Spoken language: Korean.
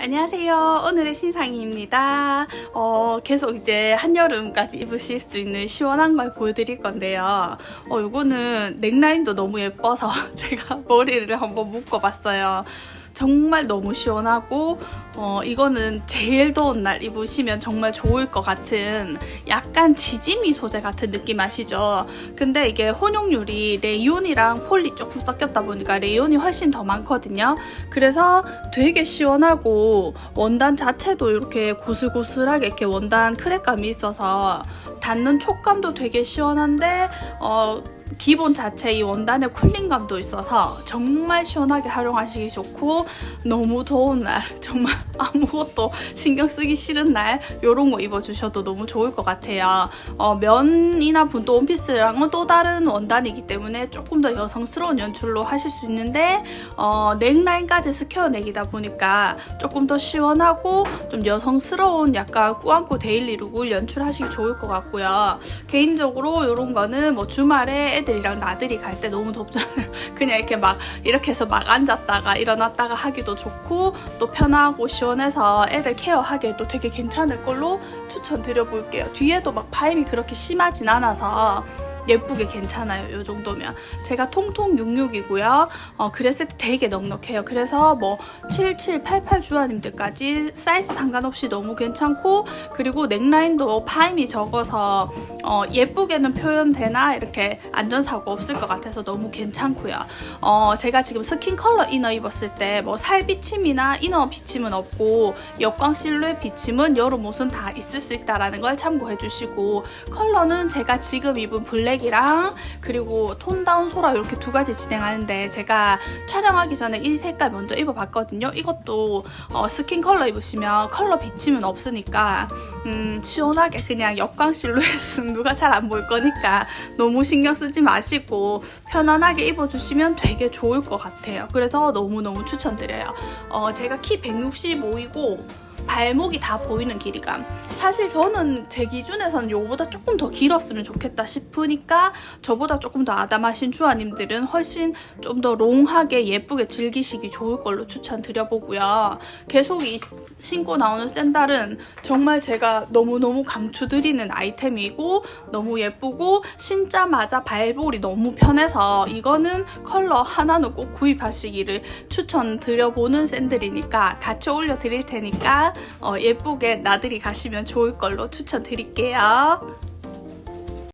안녕하세요. 오늘의 신상이입니다. 어, 계속 이제 한여름까지 입으실 수 있는 시원한 걸 보여드릴 건데요. 어, 요거는 넥라인도 너무 예뻐서 제가 머리를 한번 묶어봤어요. 정말 너무 시원하고 어, 이거는 제일 더운 날 입으시면 정말 좋을 것 같은 약간 지지미 소재 같은 느낌 아시죠? 근데 이게 혼용률이 레이온이랑 폴리 조금 섞였다 보니까 레이온이 훨씬 더 많거든요. 그래서 되게 시원하고 원단 자체도 이렇게 고슬고슬하게 이렇게 원단 크랙감이 있어서 닿는 촉감도 되게 시원한데 어, 기본 자체 이 원단의 쿨링감도 있어서 정말 시원하게 활용하시기 좋고 너무 더운 날 정말 아무것도 신경 쓰기 싫은 날 이런 거 입어주셔도 너무 좋을 것 같아요. 어, 면이나 분도 원피스랑은 또 다른 원단이기 때문에 조금 더 여성스러운 연출로 하실 수 있는데 어, 넥라인까지 스퀘어넥이다 보니까 조금 더 시원하고 좀 여성스러운 약간 꾸안꾸 데일리 룩을 연출하시기 좋을 것 같고요. 개인적으로 이런 거는 뭐 주말에 애들이랑 나들이 갈 때 너무 덥잖아요. 그냥 이렇게 막 이렇게 해서 막 앉았다가 일어났다가 하기도 좋고 또 편하고 시원해서 애들 케어하기에도 되게 괜찮을 걸로 추천드려 볼게요. 뒤에도 막 파임이 그렇게 심하진 않아서 예쁘게 괜찮아요. 이 정도면. 제가 통통 66이고요. 어, 그랬을 때 되게 넉넉해요. 그래서 뭐 77, 88 주아님들까지 사이즈 상관없이 너무 괜찮고 그리고 넥라인도 파임이 적어서 어, 예쁘게는 표현되나 이렇게 안전사고 없을 것 같아서 너무 괜찮고요. 어, 제가 지금 스킨 컬러 이너 입었을 때 뭐 살 비침이나 이너 비침은 없고 역광 실루엣 비침은 여러 옷은 다 있을 수 있다라는 걸 참고해 주시고 컬러는 제가 지금 입은 블랙 이랑 그리고 톤 다운 소라 이렇게 두 가지 진행하는데 제가 촬영하기 전에 이 색깔 먼저 입어봤거든요. 이것도 어, 스킨 컬러 입으시면 컬러 비침은 없으니까 음, 시원하게 그냥 역광 실루엣은 누가 잘 안 볼 거니까 너무 신경 쓰지 마시고 편안하게 입어주시면 되게 좋을 것 같아요. 그래서 너무너무 추천드려요. 어, 제가 키 165이고 발목이 다 보이는 길이감. 사실 저는 제 기준에서는 요거보다 조금 더 길었으면 좋겠다 싶으니까 저보다 조금 더 아담하신 주아님들은 훨씬 좀 더 롱하게 예쁘게 즐기시기 좋을 걸로 추천드려보고요. 계속 이 신고 나오는 샌들은 정말 제가 너무너무 강추드리는 아이템이고 너무 예쁘고 신자마자 발볼이 너무 편해서 이거는 컬러 하나는 꼭 구입하시기를 추천드려보는 샌들이니까 같이 올려드릴 테니까 어, 예쁘게 나들이 가시면 좋을 걸로 추천드릴게요.